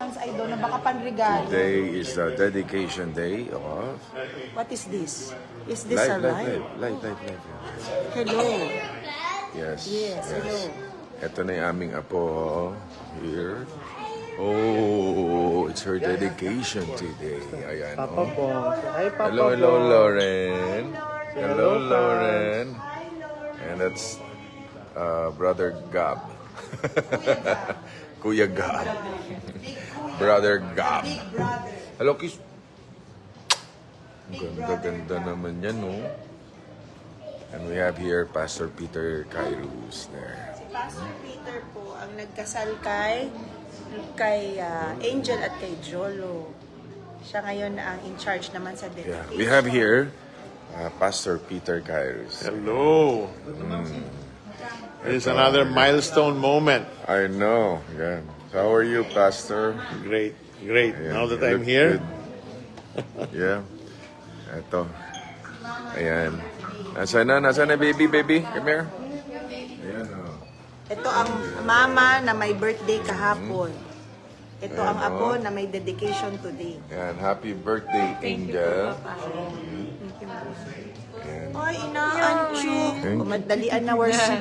I don't know, baka panregalo. Today is the dedication day of What is this? Is this life, a live? life, life, life. Hello. Yes. Yes, hello. Ito na yung aming apo here. Oh, it's her dedication today. Ayan, Papa oh. po. Hi, Papa Hello, hello, po. Lauren. Hello, Hello, Lauren. And that's uh, Brother Gab. Kuya Gab. Brother Gab. Hello, kiss. Ang Ganda-ganda naman yan, no? And we have here Pastor Peter Kairos there. Si Pastor Peter po ang nagkasal kay kay ah, Angel at kay Jolo. Siya ngayon ang in charge naman sa Yeah. dedication. We have here uh, Pastor Peter Kairos. Hello. This is another milestone moment. I know. Yeah. How are you, Pastor? Great, great. Ayan, Now that you I'm here, good. yeah. Eto. Ayan. Nasaan na? Nasaan na, baby, baby? Come here. Ayan, oh. Ito ang mama na may birthday kahapon. Ito ang Ayan, apo oh. na may dedication today. Ayan, happy birthday, Angel. Ayan. Ay, inaancho. Thank you. Kumadalian na worship.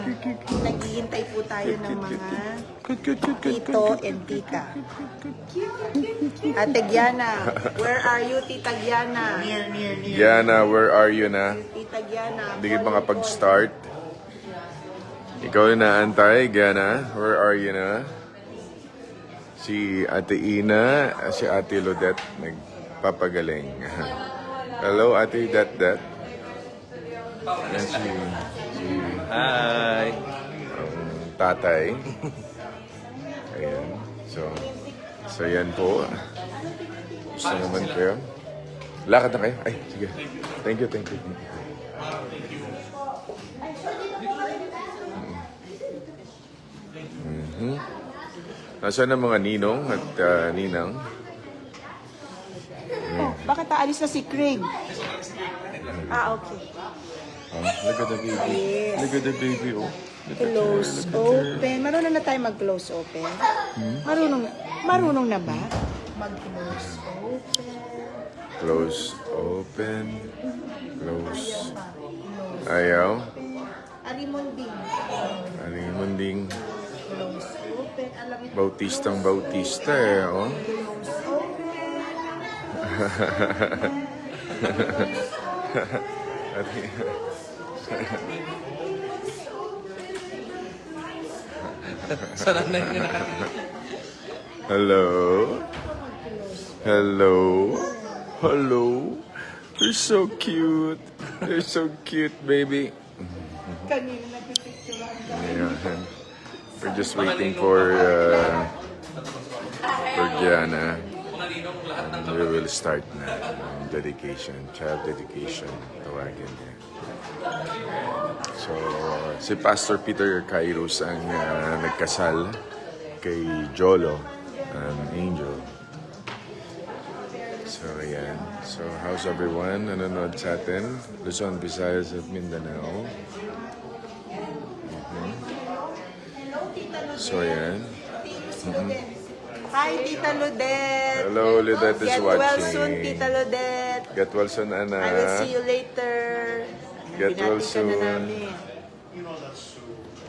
Naghihintay po tayo ng mga tito and tita. Ate Giana, where are you, Tita Giana? Gianna, where are you na? Tita Giana. Hindi ka makapag-start. Ikaw yung naantay, Gianna. Where are you na? Si Ate Ina, si Ate Lodet, nagpapagaling. Hello, Ate Det Det. Yan si, si Hi! ang tatay. Ayan. So, so yan po. Gusto naman kayo. Lakad na kayo. Ay, sige. Thank you, thank you. Thank you. Mhm. Nasaan ang mga ninong at ah, ninang? Oh, bakit aalis na si Craig? Ah, okay. Oh, look at the baby. Yes. Look at the baby, oh. Look at her, Close at her. open. Marunong na tayo mag-close open? Marunong, marunong na ba? Mag-close open. Close, open, close. Ayaw. Arimonding. Yung munding Close open. Bautistang bautista eh, oh. close open. Na yun. Hello? Hello? Hello? You're so cute. You're so cute, baby. Ayan. We're just waiting for uh, for Gianna. And we will start ang dedication, child dedication, tawagin niya. So, si Pastor Peter Kairos ang uh, nagkasal kay Jolo, ang angel. So, ayan. So, how's everyone? Nanonood sa atin? Luzon, Visayas at Mindanao. So, ayan. Hi, Tita Ludet. Hello, Ludet is Get well watching. soon, Tita Ludet. Get well soon, Ana. I will see you later. Get well ka na soon. namin.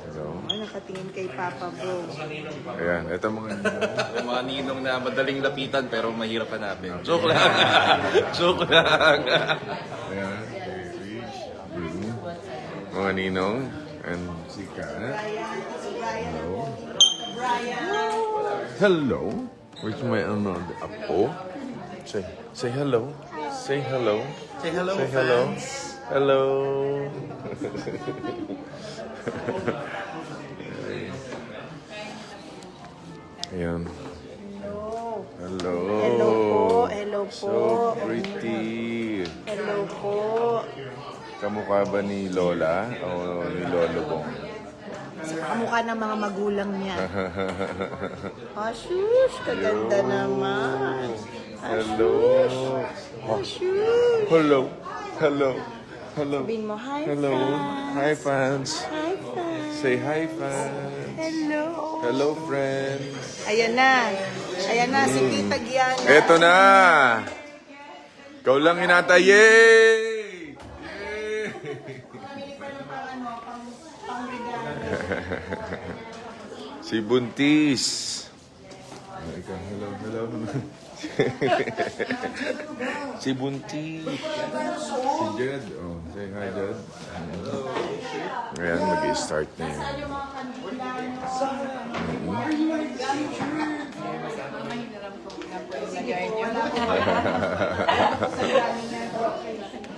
Hello. Oh, nakatingin kay Papa Bo. Ayan, ito mga Yung mga ninong na madaling lapitan pero mahirap hanapin. Joke lang. Joke lang. Ayan, baby. Mhm. Mga ninong and si Ka. Hello. Hello. Where's my ano, apo? Say, say hello. Say hello. Say hello, Say hello. Hello. Ayan. Hello. Hello. Hello po, hello po. So pretty. Hello po. Kamukha ba ni Lola o ni Lolo Bong? Kamukha ng mga magulang niya. Ah, shush, kaganda naman. Ah, Hello. Ah, shush. Hello. Hello. Hello. Sabihin mo, hi, Hello. fans. Hi, fans. Hi, fans. Say hi, fans. Hello. Hello, friends. Ayan na. Ayan na, si Tita Giana. Eto na! Ikaw lang hinatay. Yay! Yay! si Buntis. Ikaw, hello, hello. si Buntis. Si Jed. Oh, say hi, Jed. Hello. Ngayon, mag-start na yun.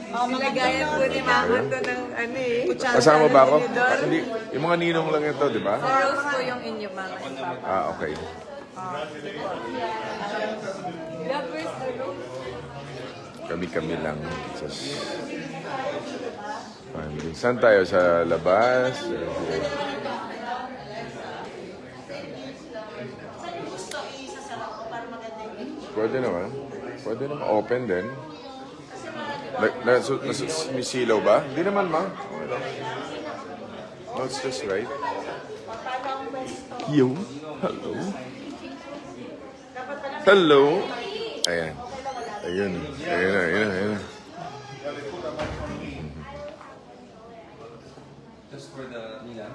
Nilagayan po ni Mama to ng ano eh. Kasama ba ako? Ah, hindi. Yung mga ninong lang ito, di ba? Rose po yung inyo, Mama. Ah, okay. Lovers Rose. Kami-kami lang. Just... Family. Saan tayo? Sa labas? Pwede naman. Pwede naman. Open din. Na, na, so, na, may silaw ba? Hindi naman, ma. Okay. Oh, it's just right. Yo. Hello. Hello. Ayan. Ayun. Ayun na, ayun na, ayun na. Just for the nila.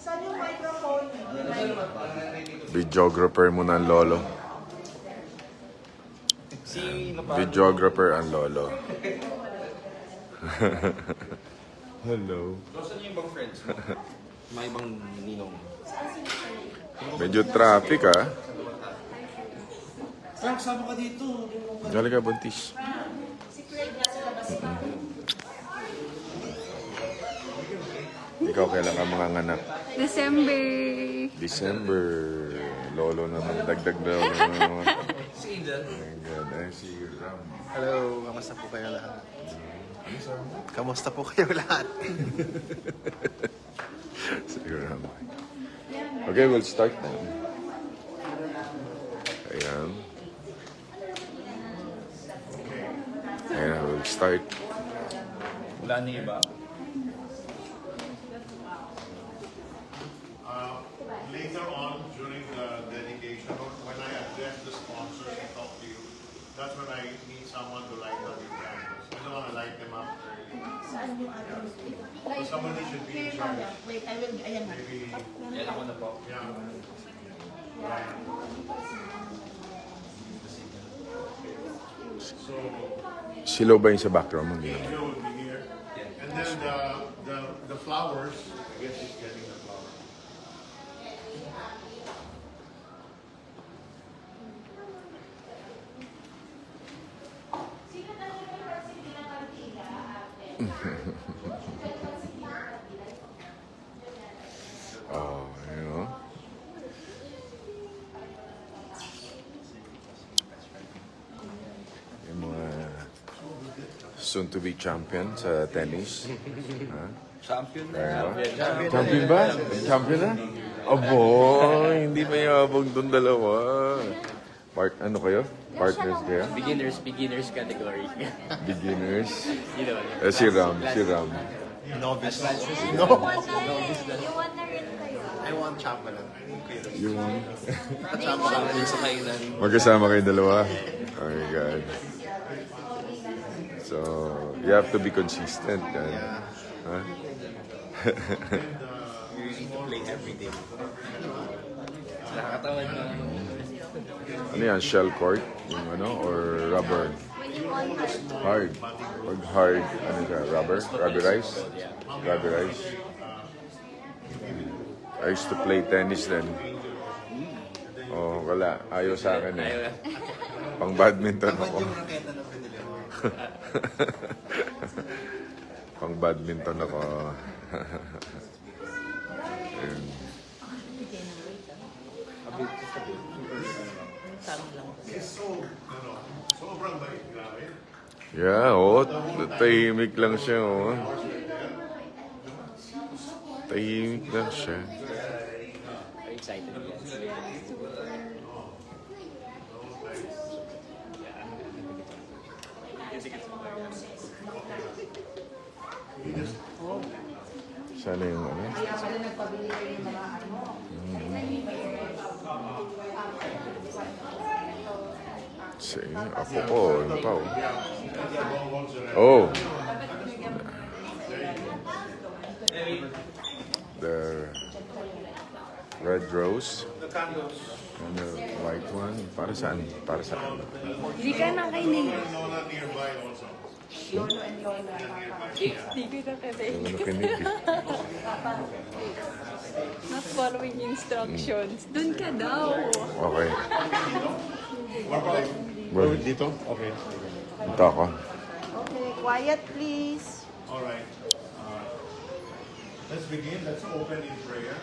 Saan yung microphone? Videographer mo ng lolo. Si Videographer ang lolo. Hello. Saan yung ibang friends mo? Mga ibang ninong. Medyo traffic ah. Frank, sama ka dito. Dali ka, buntis. Mm-mm. Ikaw kailan ka mga nganak? December. December. Lolo naman. Dagdag na naman. Si Angel. Oh my God. Ay, si Ram. Hello, kamusta po kayo lahat? Kamusta po kayo lahat? Si Ram. Okay, we'll start now. Ayan. Ayan, we'll start. Wala na iba. Uh, later on during the dedication, or when I address the sponsors and talk to you, that's when I need someone to light up your candles. I don't want to light them up early. So somebody should be in charge. Wait, I will, ayan na. Maybe, Yan ako na po. yeah. So, Silaw ba yung sa background mo? Hindi naman. you will be here. And then the, the, the flowers, I guess he's getting the flowers. Oh, you know. Soon to be champion sa tennis. ha? Champion na. Ayun. Champion ba? Champion na? Abo, hindi may abang doon dalawa. Part, ano kayo? Partners kayo? Beginners, beginners category. Beginners? you know, Eh, si Ram, si Ram. Novice. You want na rin kayo. I want chapa lang. Chapa lang. sa kainan. magkasama kayo dalawa. Oh my God. So, you have to be consistent. Yan. Ha? You need to play every day. Nakakatawan na. Ano yan? Shell court? Yung ano? Or rubber? Hard. Pag hard, ano siya? Rubber? Rubberized? Rubberized. I used to play tennis then. Oh, wala. Ayaw sa akin eh. Pang badminton ako. yung raketa na pinili mo? Pang badminton ako. Ayun. Yeah, oh. Tahimik lang siya, oh. Tahimik lang siya. Si, ako po, ano pa oh. Bonbons are. Oh, There you go. the red rose and the white one. Para saan? Para saan? Hindi ka na kainig. Lola nearby also. Hindi ko na kainig. Ano? Not following instructions. Doon ka daw. Okay. Well, dito? Okay. Ito ako. Okay, quiet please. All right. Uh, let's begin. Let's open in prayer.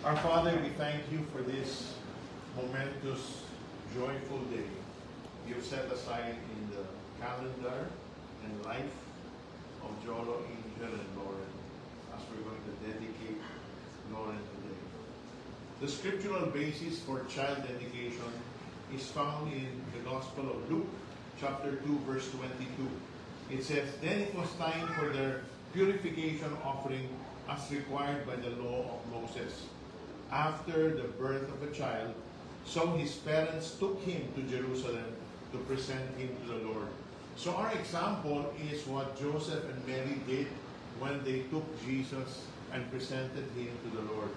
Our Father, we thank you for this momentous, joyful day you've set aside in the calendar and life of Jolo, Angel, and Lauren as we're going to dedicate Lauren today. The scriptural basis for child dedication is found in the Gospel of Luke, chapter 2, verse 22. It says, Then it was time for their purification offering as required by the law of Moses. After the birth of a child, so his parents took him to Jerusalem to present him to the Lord. So our example is what Joseph and Mary did when they took Jesus and presented him to the Lord.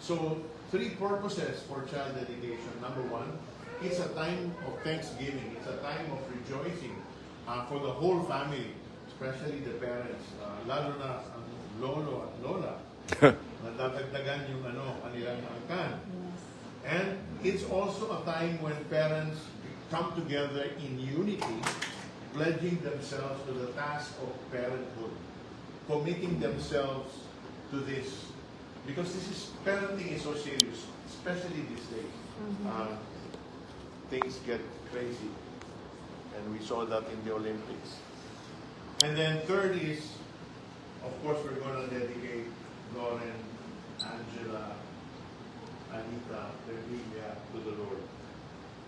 So, three purposes for child dedication. Number one, it's a time of thanksgiving. It's a time of rejoicing uh, for the whole family, especially the parents. Uh, lalo na ang lolo at lola. Nadadagdagan yung ano, kanilang angkan. And it's also a time when parents come together in unity, pledging themselves to the task of parenthood, committing themselves to this. Because this is, parenting is so serious, especially these days. Uh, things get crazy. And we saw that in the Olympics. And then third is, of course, we're going to dedicate Lauren, Angela, Anita, Emilia to the Lord.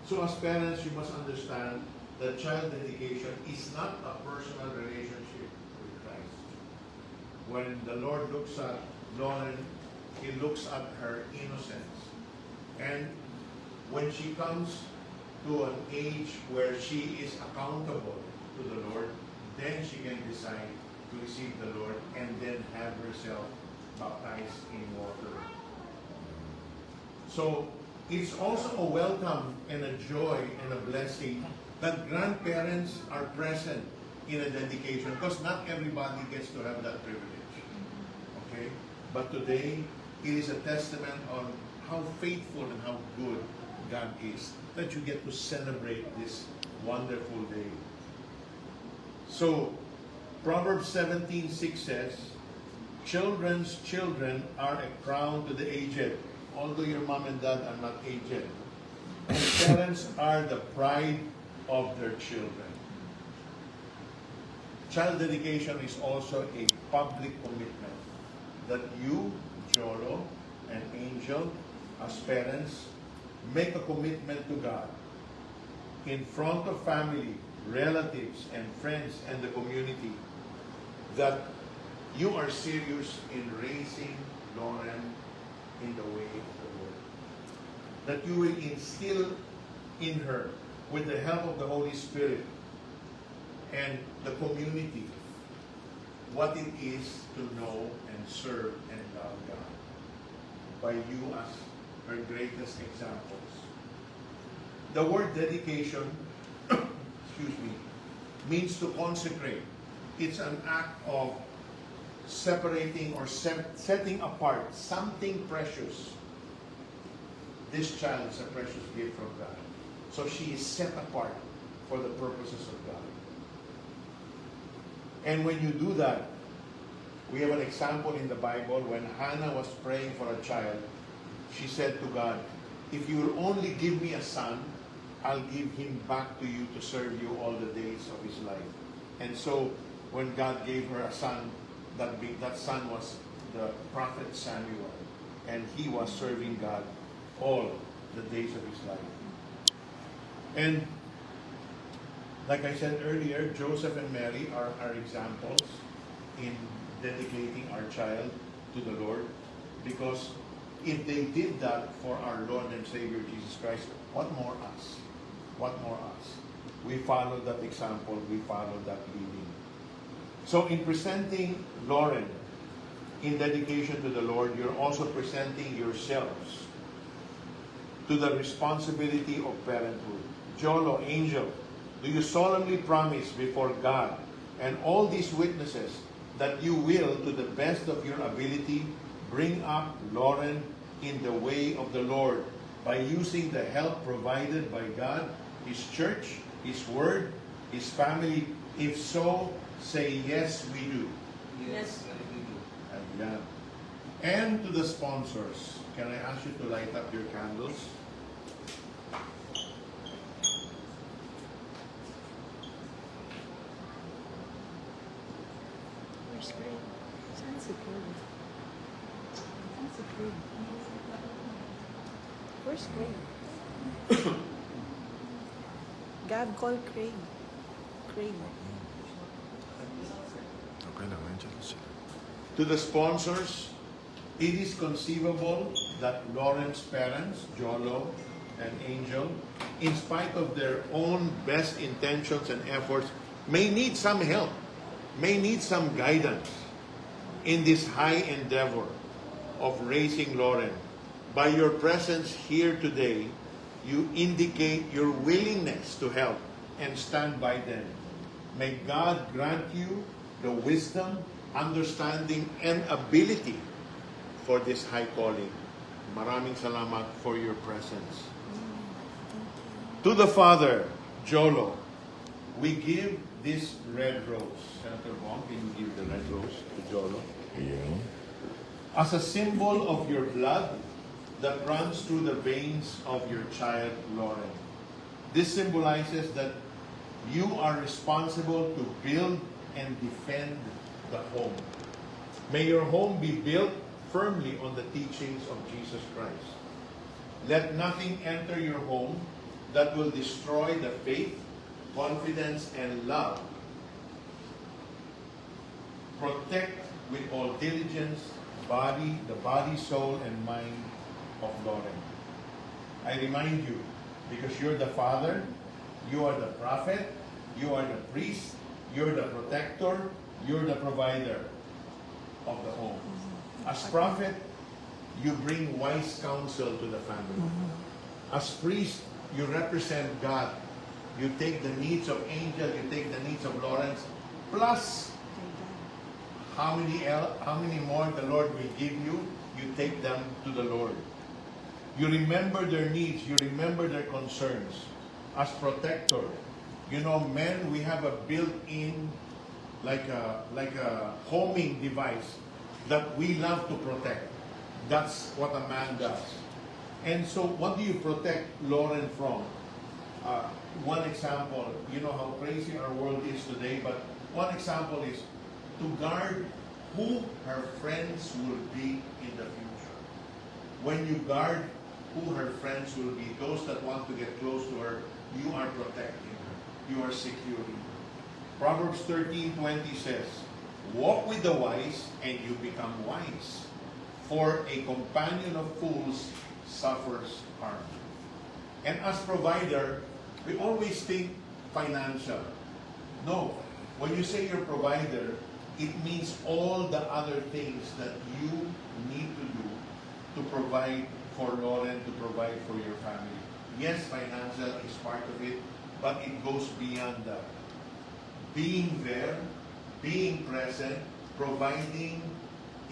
So as parents, you must understand that child dedication is not a personal relationship with Christ. When the Lord looks at Lauren, He looks at her innocence. And when she comes to an age where she is accountable to the Lord, then she can decide to receive the Lord and then have herself baptized in water. So it's also a welcome and a joy and a blessing that grandparents are present in a dedication because not everybody gets to have that privilege. Okay? But today, it is a testament on how faithful and how good God is that you get to celebrate this wonderful day. So, Proverbs 17:6 says, Children's children are a crown to the aged, although your mom and dad are not aged. And parents are the pride of their children. Child dedication is also a public commitment that you, Jolo, and Angel, as parents, make a commitment to God in front of family, relatives, and friends and the community that you are serious in raising Lauren in the way of the Lord. That you will instill in her, with the help of the Holy Spirit and the community, what it is to know and serve and love God by you as her greatest examples. The word dedication, excuse me, means to consecrate. It's an act of separating or set, setting apart something precious. This child is a precious gift from God. So she is set apart for the purposes of God. And when you do that, we have an example in the Bible when Hannah was praying for a child. She said to God, If you will only give me a son, I'll give him back to you to serve you all the days of his life. And so, when God gave her a son, that, that son was the prophet Samuel. And he was serving God all the days of his life. And like I said earlier, Joseph and Mary are our examples in dedicating our child to the Lord because if they did that for our Lord and Savior Jesus Christ, what more us? What more us? We follow that example, we follow that leading. So in presenting Lauren in dedication to the Lord, you're also presenting yourselves to the responsibility of parenthood. Jolo, angel, do you solemnly promise before God and all these witnesses that you will, to the best of your ability, bring up Lauren in the way of the Lord by using the help provided by God, His church, His word, His family? If so, say yes, we do. Yes. We do. Ayan. And to the sponsors, can I ask you to light up your candles? Where's Craig? Saan si Craig? Saan si Craig? Where's Craig? Gab, call Craig. Craig. Okay lang, nandiyan lang sila. To the sponsors, it is conceivable that Lauren's parents, Jolo and Angel, in spite of their own best intentions and efforts, may need some help, may need some guidance in this high endeavor of raising Lauren. By your presence here today, you indicate your willingness to help and stand by them. May God grant you the wisdom, understanding, and ability for this high calling. Maraming salamat for your presence. To the Father, Jolo, we give this red rose. Senator Bong, can you give the red rose to Jolo? Ayan. as a symbol of your blood that runs through the veins of your child Lauren. This symbolizes that you are responsible to build and defend the home. May your home be built firmly on the teachings of Jesus Christ. Let nothing enter your home that will destroy the faith, confidence, and love protect with all diligence body, the body, soul, and mind of Lauren. I remind you, because you're the father, you are the prophet, you are the priest, you're the protector, you're the provider of the home. Mm-hmm. As prophet, you bring wise counsel to the family. Mm-hmm. As priest, you represent God. You take the needs of Angel, you take the needs of Lawrence, plus how many el- how many more the Lord will give you, you take them to the Lord. You remember their needs, you remember their concerns. As protector, you know, men we have a built-in like a like a homing device that we love to protect. That's what a man does. And so, what do you protect Lauren from? Uh, one example, you know how crazy our world is today, but one example is to guard who her friends will be in the future. When you guard who her friends will be, those that want to get close to her, you are protecting her. You are securing her. Proverbs 13 20 says, Walk with the wise, and you become wise. For a companion of fools suffers harm. And as provider, we always think financial. No. When you say you're provider, it means all the other things that you need to do to provide for Lauren, to provide for your family. Yes, financial is part of it, but it goes beyond that. Being there, being present, providing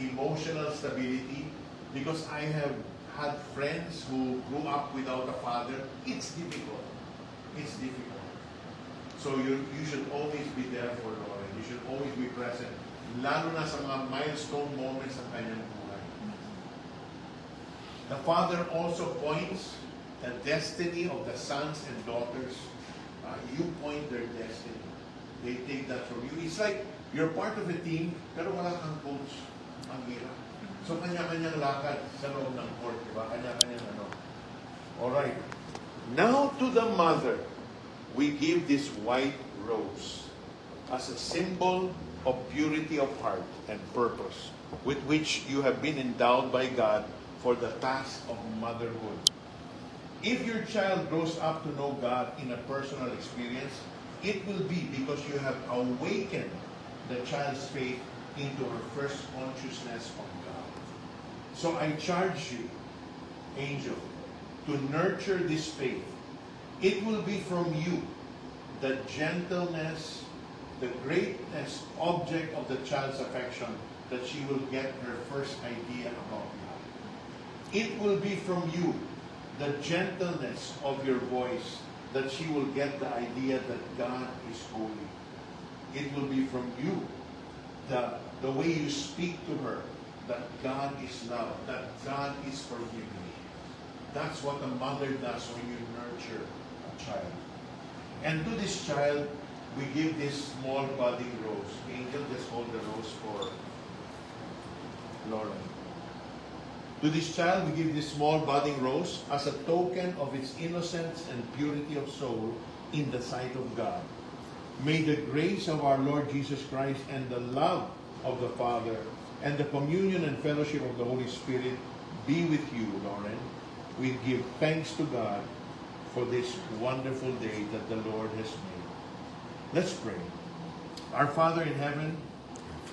emotional stability, because I have had friends who grew up without a father, it's difficult. It's difficult. So you, you should always be there for Lauren. You should always be present. Lalo na sa mga milestone moments ng kanyang buhay. The Father also points the destiny of the sons and daughters. Uh, you point their destiny. They take that from you. It's like you're part of a team, pero wala kang coach. Ang hirap. So kanya-kanyang lakad sa loob ng court, ba? Kanya-kanyang ano. Alright. Now to the mother, we give this white rose as a symbol of purity of heart and purpose with which you have been endowed by God for the task of motherhood. If your child grows up to know God in a personal experience, it will be because you have awakened the child's faith into her first consciousness of God. So I charge you, angel, to nurture this faith. It will be from you the gentleness, the greatness object of the child's affection that she will get her first idea about God. It will be from you the gentleness of your voice that she will get the idea that God is holy. It will be from you the, the way you speak to her that God is love, that God is forgiving. That's what a mother does when you nurture a child. And to this child, we give this small budding rose. Angel, just hold the rose for Lauren. To this child, we give this small budding rose as a token of its innocence and purity of soul in the sight of God. May the grace of our Lord Jesus Christ and the love of the Father and the communion and fellowship of the Holy Spirit be with you, Lauren. We give thanks to God for this wonderful day that the Lord has made. Let's pray. Our Father in heaven,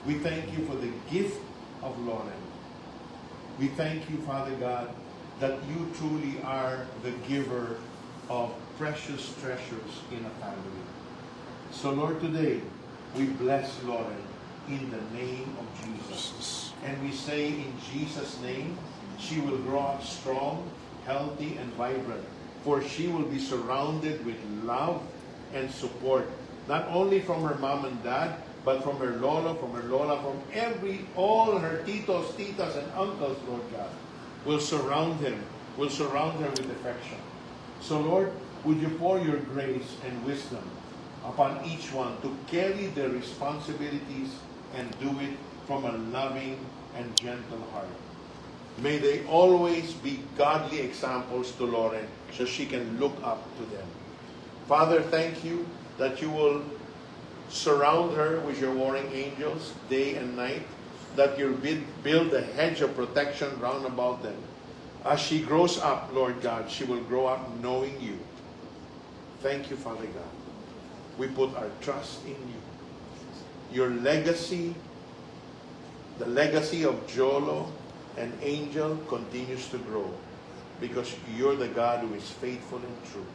we thank you for the gift of Lauren. We thank you, Father God, that you truly are the giver of precious treasures in a family. So, Lord, today we bless Lauren in the name of Jesus. And we say in Jesus' name, she will grow up strong, healthy, and vibrant. For she will be surrounded with love and support, not only from her mom and dad, but from her lola, from her lola, from every, all her titos, titas, and uncles, Lord God, will surround him, will surround her with affection. So, Lord, would you pour your grace and wisdom upon each one to carry their responsibilities and do it from a loving and gentle heart. May they always be godly examples to Lauren so she can look up to them. Father, thank you that you will surround her with your warring angels day and night, that you build a hedge of protection round about them. As she grows up, Lord God, she will grow up knowing you. Thank you, Father God. We put our trust in you. Your legacy, the legacy of Jolo and Angel continues to grow because you're the God who is faithful and true.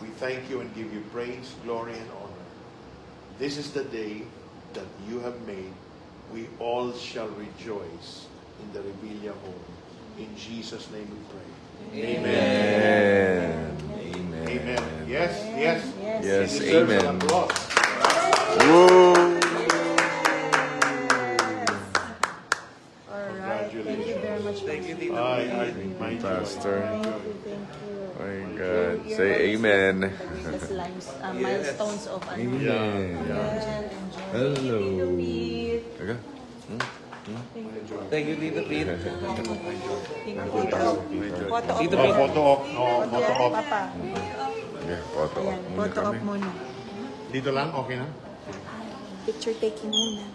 We thank you and give you praise, glory, and honor. This is the day that you have made. We all shall rejoice in the Revilla home. In Jesus' name we pray. Amen. Amen. Amen. Yes, yes. Yes, He deserves an amen. applause. Whoa! All right. Thank you Congratulations. very much. Thank you, I, I, my joy. Pastor. Thank you, thank you. My Thank God. you. Say You're amen. tones of ano. Ayan. Ayan. Hello. Aga. Thank you, Tito Pete. Photo op. Tito Pete. Photo op. Oh, photo op. Yeah, photo op. Photo op muna. Dito lang, okay na? Picture taking muna.